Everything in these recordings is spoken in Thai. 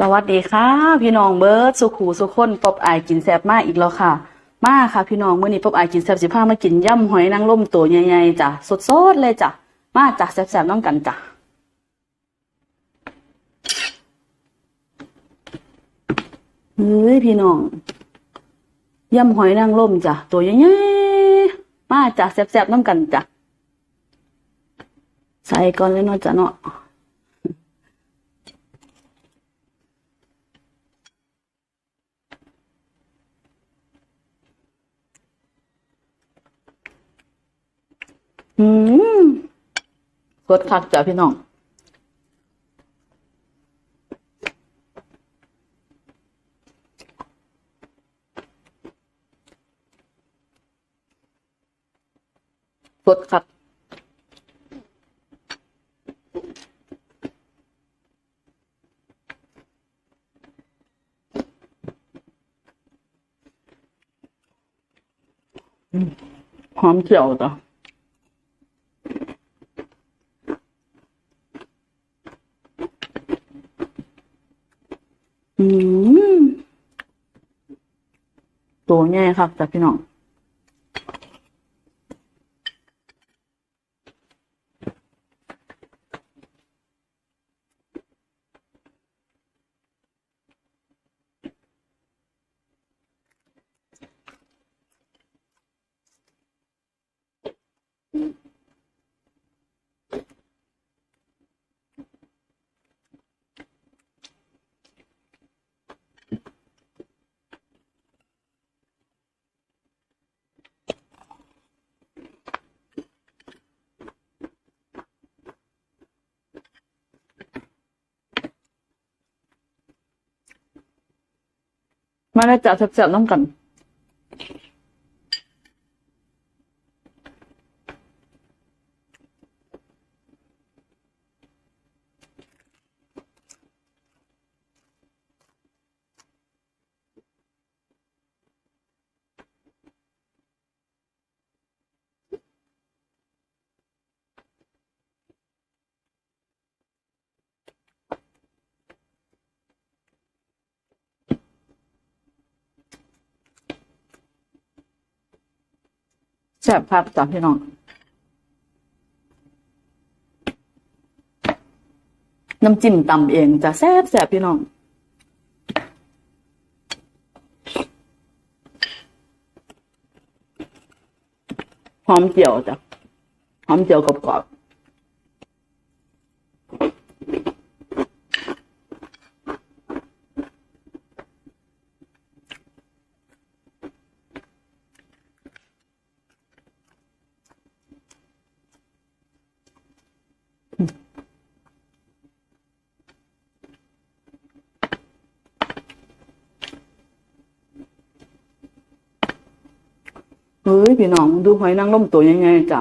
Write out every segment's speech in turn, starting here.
สวัสดีค่ะ พี่น้องเบิร์ดสุขูสุขคนปอบอายกินแซบมากอีกแล้วค่ะ มาค่ะ พี่น้องเมื้อนี้ปอบอายกินแซบสิพามากินย่ำหอยนางรมตัวใหญ่ๆจ้ะสดๆเลยจ้ะมาจ้ะแซบๆน้องกันจ้ะเฮ้ยพี่น้องย่ำหอยนางรมจ้ะตัวใหญ่ๆมาจ้ะแซบๆน้ำกันจ้ะใส่ก่อนเลยเนาะจ้ะเนาะ อืมก ดคักจ้ะพี่น้องกดคักหอมเจียวจ้ะอื ตัวใหญ่ครับจ้ะพี่น้อง มาแล้วจ้ะแซ่บน้ำกัน แซ่บครับจ้ะพี่น้อง น้ำจิ้มตำเองจ้ะแซ่บแซ่บพี่น้องหอมเจียวจ้ะหอมเจียวกรอบๆ เฮ้ยพี่น้องดูหอยนางรมตัวใหญ่ๆจ้ะ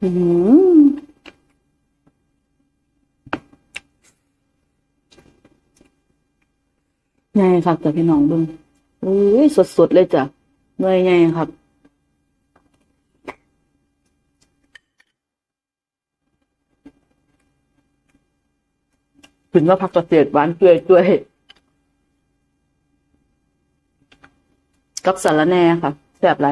ใหญ่ครับจ้ะพี่น้องเบิ่งเอ้ยสดๆเลยจ้ะเมื่อยใหญ่ครับถึงว่าผักเกษตรหวานเปื่อยด้วยกับสารแน่ค่ะแซ่บไร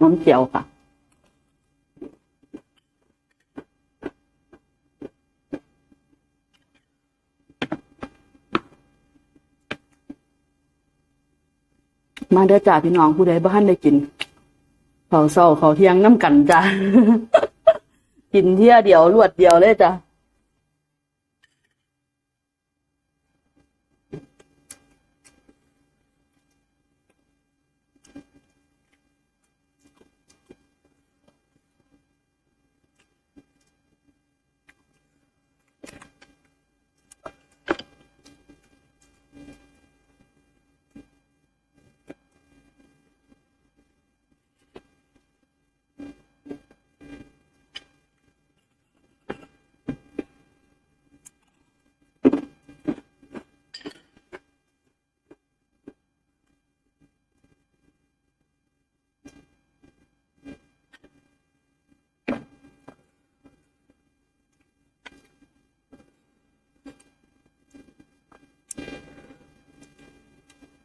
น้ำเจียวค่ะ มาเด้อจ้าพี่น้องผู้ใดบ้านได้กินเขาวเศร้าเขาวเที่ยงน้ำกันจ้ากินเที่ยเดียวรวดเดียวเลยจ้ะ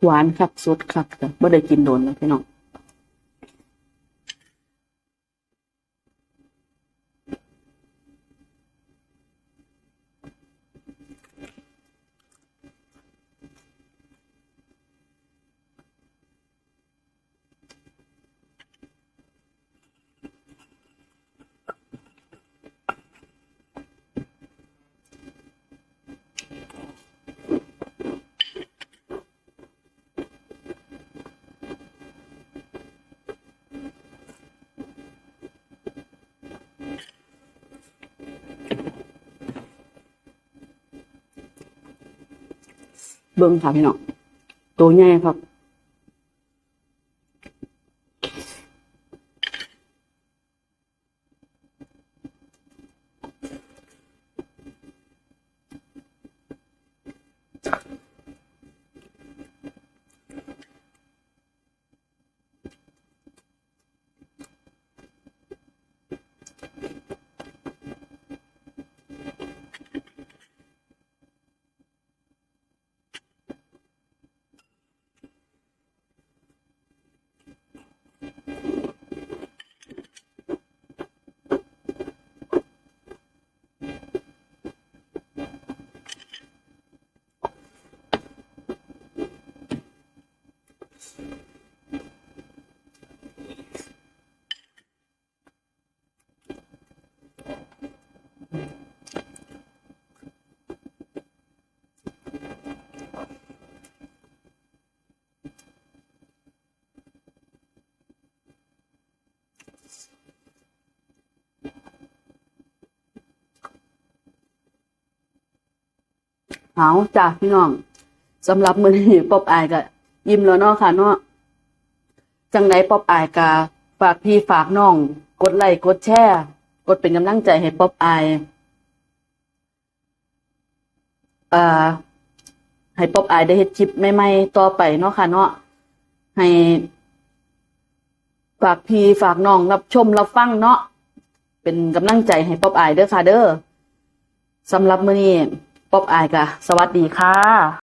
หวานคักสดคักจ้ะบ่ได้กินโดนแล้วพี่น้อง เบิ่งค่ะพี่น้ เอาจ้ะพี่น้องสำหรับมือนี้ป๊อบอายก็ยิ้มแล้วเนาะค่ะเนาะจังไดป๊อบอายก็ฝากพี่ฝากน้อง กดไลค์กดแชร์กดเป็นกำลังใจให้ป๊อบอายเอ่อให้ป๊อบอายได้เฮ็ดคลิปใหม่ๆต่อไปเนาะค่ะเนาะให้ฝากพี่ฝากน้องรับชมรับฟังเนาะเป็นกำลังใจให้ป๊อบอายเด้อค่ะเด้อสำหรับมื้อนี้ ป๊อบอายกะสวัสดีค่ะ